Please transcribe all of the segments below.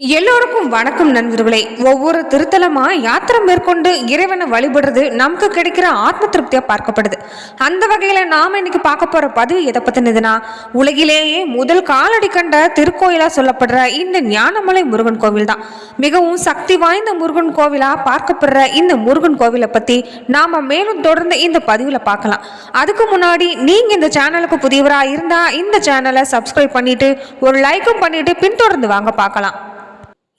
எல்லோருக்கும் வணக்கம் நண்பர்களே. ஒவ்வொரு திருத்தலமா யாத்திரை மேற்கொண்டு இறைவனை வழிபடுறது நமக்கு கிடைக்கிற ஆத்ம திருப்தியா பார்க்கப்படுது. அந்த வகையில நாம இன்னைக்கு பார்க்க போற பதிவு எதை பத்தினதுன்னா உலகிலேயே முதல் காலடி கண்ட திருக்கோயிலா சொல்லப்படுற இந்த ஞானமலை முருகன் கோவில் தான். மிகவும் சக்தி வாய்ந்த முருகன் கோவிலா பார்க்கப்படுற இந்த முருகன் கோவிலை பத்தி நாம மேலும் தொடர்ந்து இந்த பதிவுல பார்க்கலாம். அதுக்கு முன்னாடி நீங்க இந்த சேனலுக்கு புதியவரா இருந்தா இந்த சேனலை சப்ஸ்கிரைப் பண்ணிட்டு ஒரு லைக்கும் பண்ணிட்டு பின்தொடர்ந்து வாங்க பார்க்கலாம்.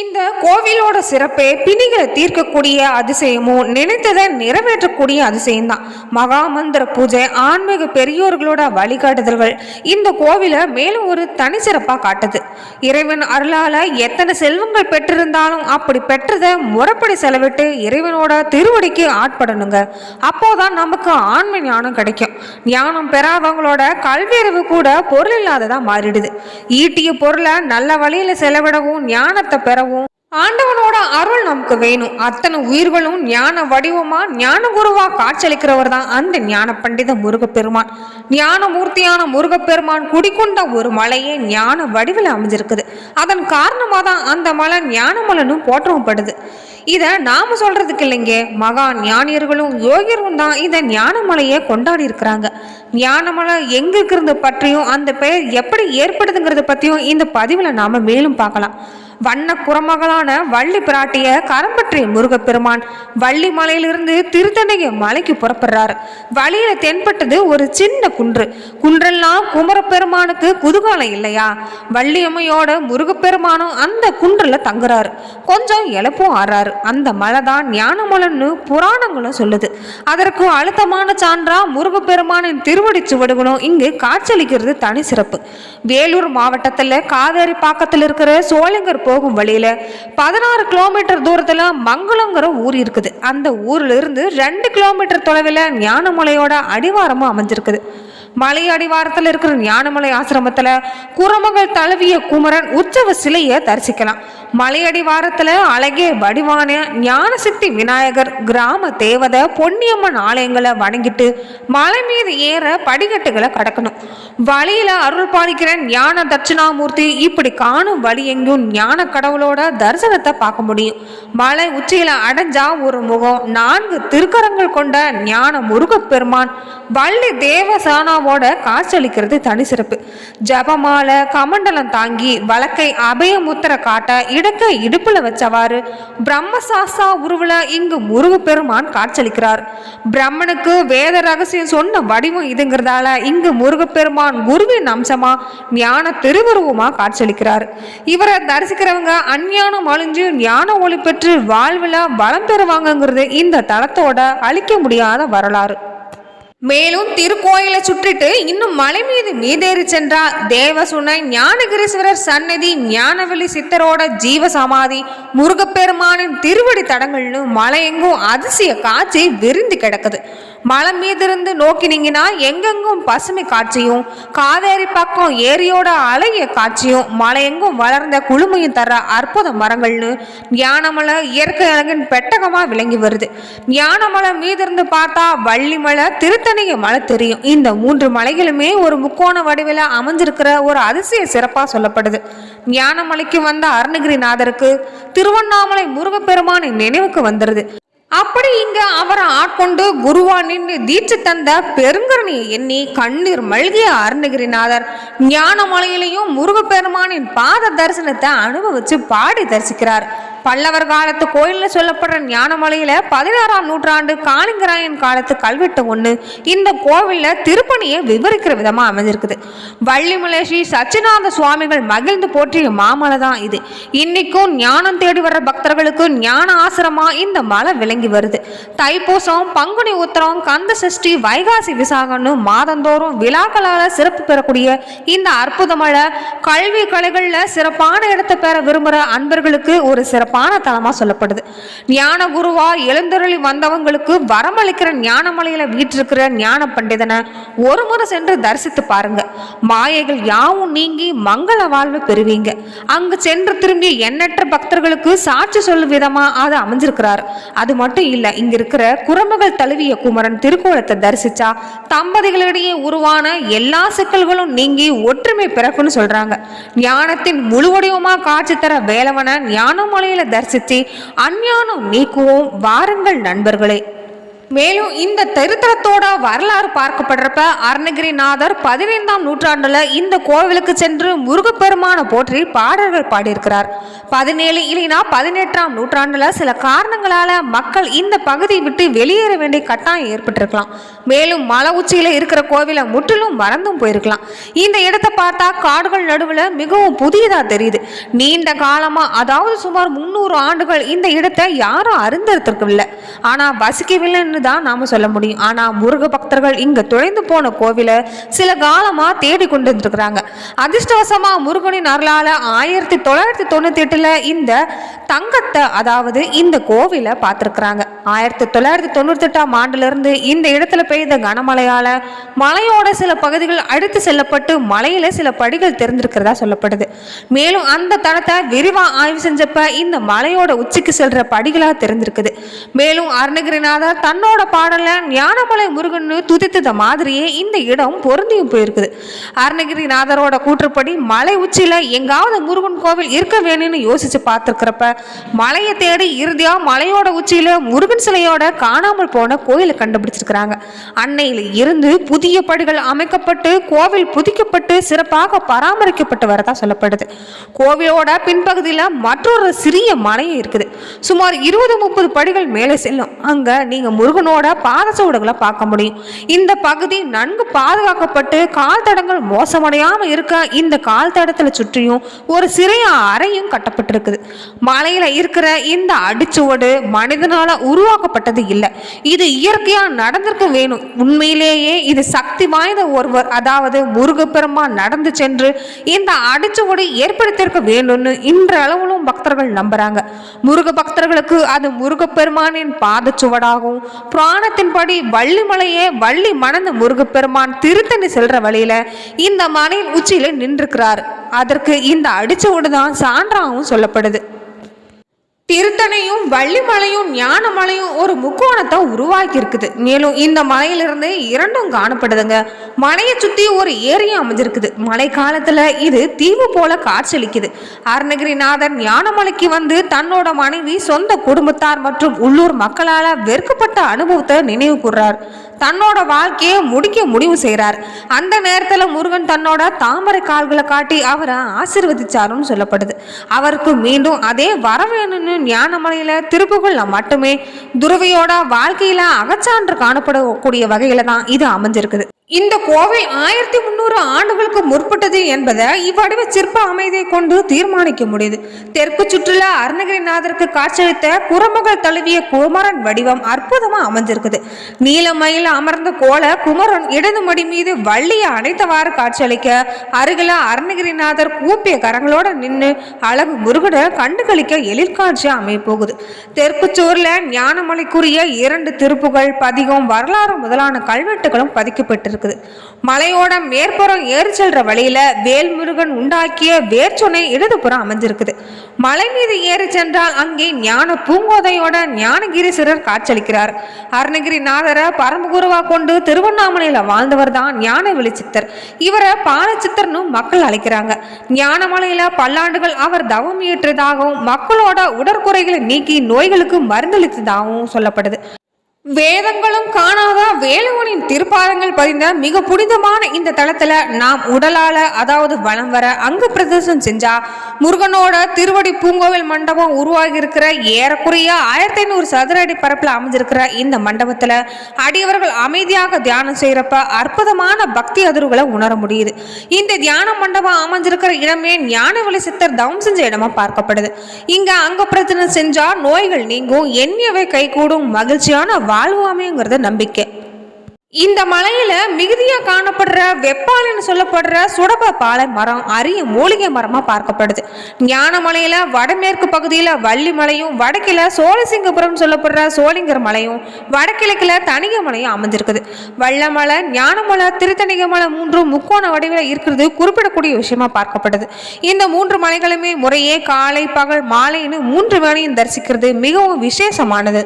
இந்த கோவிலோட சிறப்பே பிணிகளை தீர்க்கக்கூடிய அதிசயமும் நினைத்ததை நிறைவேற்றக்கூடிய அதிசயம்தான். மகாமந்திர பூஜை ஆன்மீக பெரியோர்களோட வழிகாட்டுதல்கள் இந்த கோவிலை மேலும் ஒரு தனி சிறப்பாக காட்டுது. இறைவன் அருளால எத்தனை செல்வங்கள் பெற்றிருந்தாலும் அப்படி பெற்றதை முறைப்படி செலவிட்டு இறைவனோட திருவடிக்கு ஆட்படணுங்க. அப்போதான் நமக்கு ஆன்ம ஞானம் கிடைக்கும். ஞானம் பெறாதவங்களோட கல்வியறிவு கூட பொருள் இல்லாததாக மாறிடுது. ஈட்டிய பொருளை நல்ல வழியில செலவிடவும் ஞானத்தை பெற பெறவும் ஆண்டவனோட அருள் நமக்கு வேணும். அத்தனை உயிர்களும் ஞான வடிவமா ஞான குருவா காட்சியளிக்கிறவர் தான் அந்த ஞான பண்டித முருகப்பெருமான். ஞான மூர்த்தியான முருகப்பெருமான் குடிக்கொண்ட ஒரு மலையே ஞான வடிவில் அமைஞ்சிருக்குது. அதன் காரணமாக தான் அந்த மலை ஞானமலனும் போற்றவும் படுது இதை நாம சொல்றதுக்கு இல்லைங்க மகா ஞானியர்களும் யோகியரும் தான் இந்த ஞானமலையை கொண்டாடி இருக்கிறாங்க. ஞானமலை எங்க இருக்கிறது பற்றியும் அந்த பெயர் எப்படி ஏற்படுதுங்கிறத பற்றியும் இந்த பதிவில் நாம மேலும் பார்க்கலாம். வண்ண குரமகளான வள்ளி பிராட்டிய கரம்பற்றிய முருகப்பெருமான் வள்ளி மலையிலிருந்து திருத்தணிகை மலைக்கு புறப்படுறாரு. வழியில தென்பட்டது ஒரு சின்ன குன்று. குன்றெல்லாம் குமரப்பெருமானுக்கு குதுகாலம் இல்லையா? வள்ளியம்மையோட முருகப்பெருமானும் அந்த குன்றுல தங்குறாரு. கொஞ்சம் இழப்பும் ஆறாரு. அந்த மலை தான் ஞானமலன்னு புராணங்களும் சொல்லுது. அதற்கு அழுத்தமான சான்றா முருகப்பெருமானின் திருவடி சுவடுகளும் இங்கு காட்சியளிக்கிறது தனி சிறப்பு. வேலூர் மாவட்டத்தில் காவேரி பாக்கத்தில் இருக்கிற சோளிங்கர் போகும் வழியில பதினாறு கிலோமீட்டர் தூரத்தில் மங்களங்கிற ஊர் இருக்குது. அந்த ஊர்ல இருந்து ரெண்டு கிலோமீட்டர் தொலைவில் ஞானமலையோட அடிவாரமும் அமைஞ்சிருக்குது. மலை அடிவாரத்தில் இருக்கிற ஞானமலை ஆசிரமத்துல குரமகள் தழுவிய குமரன் உற்சவ சிலையை தரிசிக்கலாம். மலையடிவாரத்தில் அழகே அழகிய வடிவான ஞானசித்தி விநாயகர் கிராம தேவதை பொன்னியம்மன் ஆலயங்களை வணங்கிட்டு மலை மீது ஏற படிக்கட்டுகளை கடக்கணும். வழியில அருள் பாலிக்கிற ஞான தட்சிணாமூர்த்தி இப்படி காணும் வழி எங்கும் ஞான கடவுளோட தரிசனத்தை பார்க்க முடியும். மலை உச்சியில அடைஞ்சா ஒரு முகம் நான்கு திருக்கரங்கள் கொண்ட ஞான முருகப்பெருமான் வள்ளி தேவசானாவோட காட்சியளிக்கிறது தனி சிறப்பு. ஜபமாலை கமண்டலம் தாங்கி வழக்கை அபயமுத்திர காட்ட இடக்கை இடுப்புல வச்சவாறு பிரம்மசாஸ்தா உருவில் இங்கு முருகப்பெருமான் காட்சியளிக்கிறார். பிரம்மனுக்கு வேத ரகசியம் சொன்ன வடிவம் இதுங்கிறதால இங்கு முருகப்பெருமான் குருவின் அம்சமா ஞான திருவுருவமா காட்சியளிக்கிறார். இவரை தரிசிக்கிறவங்க அஞ்ஞானம் அழிஞ்சு ஞான ஒளி பெற்று வாழ்வில் வளம் பெறுவாங்கங்கிறது இந்த தலத்தோட அழிக்க முடியாத வரலாறு. மேலும் திருக்கோயிலை சுற்றிட்டு இன்னும் மலை மீது மீதேறி சென்றார் தேவசுனை ஞானகிரீஸ்வரர் சன்னதி ஞானவெளி சித்தரோட ஜீவ சமாதி முருகப்பெருமானின் திருவடி தடங்கள்னு மலை எங்கும் அதிசய காட்சி விரிந்து கிடக்குது. மலை மீதிருந்து நோக்கினீங்கன்னா எங்கெங்கும் பசுமை காட்சியும் காவேரி பக்கம் ஏரியோட அழகிய காட்சியும் மலை எங்கும் வளர்ந்த குளுமையும் தர அற்புத மரங்கள்னு ஞானமலை இயற்கை அழகின் பெட்டகமா விளங்கி வருது. ஞானமலை மீதிருந்து பார்த்தா வள்ளிமலை திருத்தணிய மலை தெரியும். இந்த மூன்று மலைகளுமே ஒரு முக்கோண வடிவில் அமைஞ்சிருக்கிற ஒரு அதிசய சிறப்பாக சொல்லப்படுது. ஞானமலைக்கு வந்த அருணகிரிநாதருக்கு திருவண்ணாமலை முருகப்பெருமானின் நினைவுக்கு வந்துடுது அப்படி இங்க அவரை ஆட்கொண்டு குருவா நின்று தீட்சை தந்த பெருங்கரணியை எண்ணி கண்ணீர் மல்கிய அருணகிரிநாதர் ஞானமலையிலையும் முருகப்பெருமானின் பாத தரிசனத்தை அனுபவிச்சு பாடி தரிசிக்கிறார். பல்லவர் காலத்து கோயில்னு சொல்லப்படுற ஞானமலையில் பதினாறாம் நூற்றாண்டு காளிங்கராயன் காலத்து கல்வெட்டு ஒன்று இந்த கோவிலில் திருப்பணியை விவரிக்கிற விதமாக அமைஞ்சிருக்குது. வள்ளிமலை ஸ்ரீ சச்சிநாத சுவாமிகள் மகிழ்ந்து போற்றிய மாமலை தான் இது. இன்னைக்கும் ஞானம் தேடி வர்ற பக்தர்களுக்கு ஞான ஆசிரமா இந்த மலை விளங்கி வருது. தைப்பூசம் பங்குனி உத்திரம் கந்த சஷ்டி வைகாசி விசாகம்னு மாதந்தோறும் விழாக்களால் சிறப்பு பெறக்கூடிய இந்த அற்புத மலை கல்வி கலைகளில் சிறப்பான இடத்தை பெற விரும்புகிற அன்பர்களுக்கு ஒரு சிறப்பு சிறப்பான தலமா சொல்லப்படுது. ஞான குருவா எழுந்தருளி வந்தவங்களுக்கு வரமளிக்கிற ஞானமலையில வீற்றிருக்கிற ஞான பண்டிதனை ஒரு முறை சென்று தரிசித்து பாருங்க. மாயைகள் யாவும் நீங்கி மங்கள வாழ்வு பெறுவீங்க. அங்கு சென்று திரும்பி எண்ணற்ற பக்தர்களுக்கு சாட்சி சொல்லும் விதமா அது அமைஞ்சிருக்கிறார். அது மட்டும் இல்ல இங்க இருக்கிற குரமகள் தழுவிய குமரன் திருக்கோலத்தை தரிசிச்சா தம்பதிகளிடையே உருவான எல்லா சிக்கல்களும் நீங்கி ஒற்றுமை பிறக்குன்னு சொல்றாங்க. ஞானத்தின் முழு வடிவமா காட்சி தர வேலவனை ஞானமலையில தரிசித்து அஞ்ஞானம் நீக்குவோம் வாருங்கள் நண்பர்களே. மேலும் இந்த தரித்திரத்தோட வரலாறு பார்க்கப்படுறப்ப அருணகிரிநாதர் பதினைந்தாம் நூற்றாண்டுல இந்த கோவிலுக்கு சென்று முருகப்பெருமான போற்றி பாடல்கள் பாடியிருக்கிறார். பதினேழு இல்லைனா பதினெட்டாம் நூற்றாண்டுல சில காரணங்களால மக்கள் இந்த பகுதியை விட்டு வெளியேற வேண்டிய கட்டாயம் ஏற்பட்டிருக்கலாம். மேலும் மலை உச்சியில இருக்கிற கோவிலை முற்றிலும் மறந்தும் போயிருக்கலாம். இந்த இடத்தை பார்த்தா காடுகள் நடுவில் மிகவும் புதியதா தெரியுது. நீண்ட காலமா அதாவது சுமார் முந்நூறு ஆண்டுகள் இந்த இடத்தை யாரும் அறிந்திருக்கவில்லை. ஆனா வசிக்கவில்லைன்னு தான் நாம சொல்ல முடியும். ஆனா முருக பக்தர்கள் இங்க தொலைந்து போன கோவிலை சில காலமா தேடி கொண்டு இருந்திருக்கிறாங்க அதிர்ஷ்டவசமா முருகனின் அருளால ஆயிரத்தி தொள்ளாயிரத்தி தொண்ணூத்தி எட்டுல இந்த தங்கத்தை அதாவது இந்த கோவிலை பார்த்திருக்கிறாங்க. ஆயிரத்தி தொள்ளாயிரத்தி தொண்ணூத்தி எட்டாம் இந்த இடத்துல பெய்த கனமழையால் மலையோட சில பகுதிகள் அடித்து செல்லப்பட்டு மலையில் சில படிகள் தெரிந்திருக்கிறதா சொல்லப்படுது. மேலும் அந்த தளத்தை விரிவாக ஆய்வு செஞ்சப்ப இந்த மலையோட உச்சிக்கு செல்ற படிகளாக தெரிஞ்சிருக்குது மேலும் அருணகிரிநாதர் தன்னோட பாடலில் ஞானமலை முருகன் துதித்தத மாதிரியே இந்த இடம் பொருந்தியும் போயிருக்குது. அருணகிரிநாதரோட கூற்றுப்படி மலை உச்சியில் எங்காவது முருகன் கோவில் இருக்க வேணும்னு யோசிச்சு பார்த்துருக்கிறப்ப மலையை தேடி இறுதியாக மலையோட உச்சியில் முருகன் சிலையோட காணாமல் போன கோயிலை கண்டுபிடிச்சிருக்கிறாங்க. அன்னையில இருந்து புதிய படிகள் அமைக்கப்பட்டு கோவில் புதிக்கப்பட்டு சிறப்பாக பராமரிக்கப்பட்டு வரதா சொல்லப்படுது. கோவிலோட பின்பகுதியில் மற்றொரு சிறிய மலையும் இருக்குது. சுமார் இருபது முப்பது படிகள் மேலே செல்லும். அங்க நீங்க முருகனோட பாதச்சுவடுகளை பார்க்க முடியும். இந்த பகுதி நன்கு பாதுகாக்கப்பட்டு கால் தடங்கள் மோசமடையாம இருக்க இந்த கால் தடத்துல சுற்றியும் ஒரு சிறிய அறையும் கட்டப்பட்டிருக்குது. மலையில இருக்கிற இந்த அடிச்சுவடு மனிதனால உருவாக்கப்பட்டது இல்லை. இது இயற்கையாக நடந்திருக்க வேணும். உண்மையிலேயே இது சக்தி வாய்ந்த ஒருவர் அதாவது முருகப்பெருமான் நடந்து சென்று இந்த அடிச்சுவடு ஏற்படுத்தியிருக்க வேண்டும்னு இன்றளவிலும் பக்தர்கள் நம்புறாங்க. முருக பக்தர்களுக்கு அது முருகப்பெருமானின் பாதச்சுவடாகவும் புராணத்தின்படி வள்ளிமலையே வள்ளி மணந்த முருகப்பெருமான் திருத்தணி செல்ற வழியில இந்த மலையின் உச்சியில நின்றுக்கிறார் அதற்கு இந்த அடிச்சுவடு தான் சான்றாகவும் சொல்லப்படுது. திருத்தணையும் வள்ளிமலையும் ஞானமலையும் ஒரு முக்கோணத்தை உருவாக்கி இருக்குது மேலும் இந்த மலையிலிருந்து இரண்டும் காணப்படுதுங்க. மலையை சுற்றி ஒரு ஏரியும் அமைஞ்சிருக்குது. மழை காலத்தில் இது தீவு போல காட்சியளிக்குது. அருணகிரிநாதர் ஞானமலைக்கு வந்து தன்னோட மனைவி சொந்த குடும்பத்தார் மற்றும் உள்ளூர் மக்களால் வெறுக்கப்பட்ட அனுபவத்தை நினைவு கூர்றார். தன்னோட வாழ்க்கையை முடிக்க முடிவு செய்கிறார் அந்த நேரத்தில் முருகன் தன்னோட தாமரை கால்களை காட்டி அவரை ஆசிர்வதிச்சாருன்னு சொல்லப்படுது. அவருக்கு மீண்டும் அதே வரவேணும்னு ஞானமலையில திருப்புகள்ல மட்டுமே துறவியோட வாழ்க்கையில அகச்சான்று காணப்படக்கூடிய வகையில தான் இது அமைஞ்சிருக்குது. இந்த கோவில் ஆயிரத்தி முந்நூறு ஆண்டுகளுக்கு முற்பட்டது என்பதை இவ்வடிவ சிற்ப அமைதியை கொண்டு தீர்மானிக்க முடியுது. தெற்கு சுற்றுலா அருணகிரிநாதருக்கு காட்சியளித்த குரமகள் தழுவிய குமரன் வடிவம் அற்புதமா அமைஞ்சிருக்குது. நீலமயில் அமர்ந்த கோல குமரன் இடது மடி மீது வள்ளியை அணைத்தவாறு காட்சியளிக்க அருகில அருணகிரிநாதர் கூப்பிய கரங்களோட நின்று அழகு முருகனை கண்டுகளிக்க எழிற்காட்சியா அமையப்போகுது தெற்கு சோர்ல ஞானமலைக்குரிய இரண்டு திருப்புகள் பதிகம் வரலாறு முதலான கல்வெட்டுகளும் இருக்குது. மலையோட மேற்புறம் ஏறி செல்ற வழியில வேல்முருகன் உண்டாக்கிய வேர்ச்சொனை இடதுபுறம் அமைஞ்சிருக்குது. மலை மீது ஏறி சென்றால் அங்கே ஞான பூங்கோதையோட ஞானகிரீஸ்வரர் அருணகிரி அருணகிரிநாதரை பரமகுருவா கொண்டு திருவண்ணாமலையில வாழ்ந்தவர் தான் ஞான வெளிச்சித்தர் இவரை பாலச்சித்தர்னு மக்கள் அழைக்கிறாங்க. ஞானமலையில பல்லாண்டுகள் அவர் தவம் இயற்றதாகவும் மக்களோட உடற்குறைகளை நீக்கி நோய்களுக்கு மருந்தளித்ததாகவும் சொல்லப்படுது. வேதங்களும் காணாத வேலுவனின் திருப்பாதங்கள் பதிந்த மிக புனிதமான இந்த தளத்துல நாம் உடலால அதாவது வலம் வர அங்க பிரதர்சனம் செஞ்சா முருகனோட திருவடி பூங்கோவில் மண்டபம் உருவாகி இருக்கிற ஏறக்குறைய ஆயிரத்தி ஐநூறு சதுர அடி பரப்புல அமைஞ்சிருக்கிற இந்த மண்டபத்துல அடியவர்கள் அமைதியாக தியானம் செய்யறப்ப அற்புதமான பக்தி அதிர்வுகளை உணர முடியுது. இந்த தியான மண்டபம் அமைஞ்சிருக்கிற இடமே ஞானவழி சித்தர் தவம் செஞ்ச இடமா பார்க்கப்படுது. இங்க அங்க பிரச்சனை செஞ்சா நோய்கள் நீங்கும் எண்ணியவை கைகூடும் மகிழ்ச்சியான வாழ்வு நம்பிக்கை. இந்த மலையில மிகுதியா காணப்படுற வெப்பாலைன்னு சொல்லப்படுற சுடப பாலை மரம் அரிய மூலிகை மரமா பார்க்கப்படுது. ஞானமலையில வடமேற்கு பகுதியில வள்ளி மலையும் வடக்கில சோழசிங்கபுரம் சொல்லப்படுற சோழிங்கர் மலையும் வடகிழக்குல தணிகை மலையும் அமைஞ்சிருக்குது. வள்ளமலை ஞானமலை திருத்தணிகை மலை மூன்றும் முக்கோண வடிவில் இருக்கிறது குறிப்பிடக்கூடிய விஷயமா பார்க்கப்படுது. இந்த மூன்று மலைகளுமே முறையே காலை பகல் மாலைன்னு மூன்று வேளையும் தரிசிக்கிறது மிகவும் விசேஷமானது.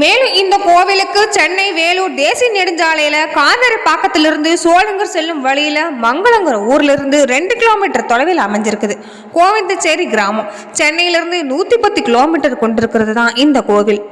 மேலும் இந்த கோவிலுக்கு சென்னை வேலூர் தேசிய நெடுஞ்சாலையில காவேரி பாக்கத்திலிருந்து சோழங்கர் செல்லும் வழியில மங்களங்கிற ஊர்ல இருந்து ரெண்டு கிலோமீட்டர் தொலைவில் அமைஞ்சிருக்குது. கோவிந்தச்சேரி கிராமம். சென்னையிலிருந்து நூத்தி பத்து கிலோமீட்டர் கொண்டிருக்கிறது தான் இந்த கோவில்.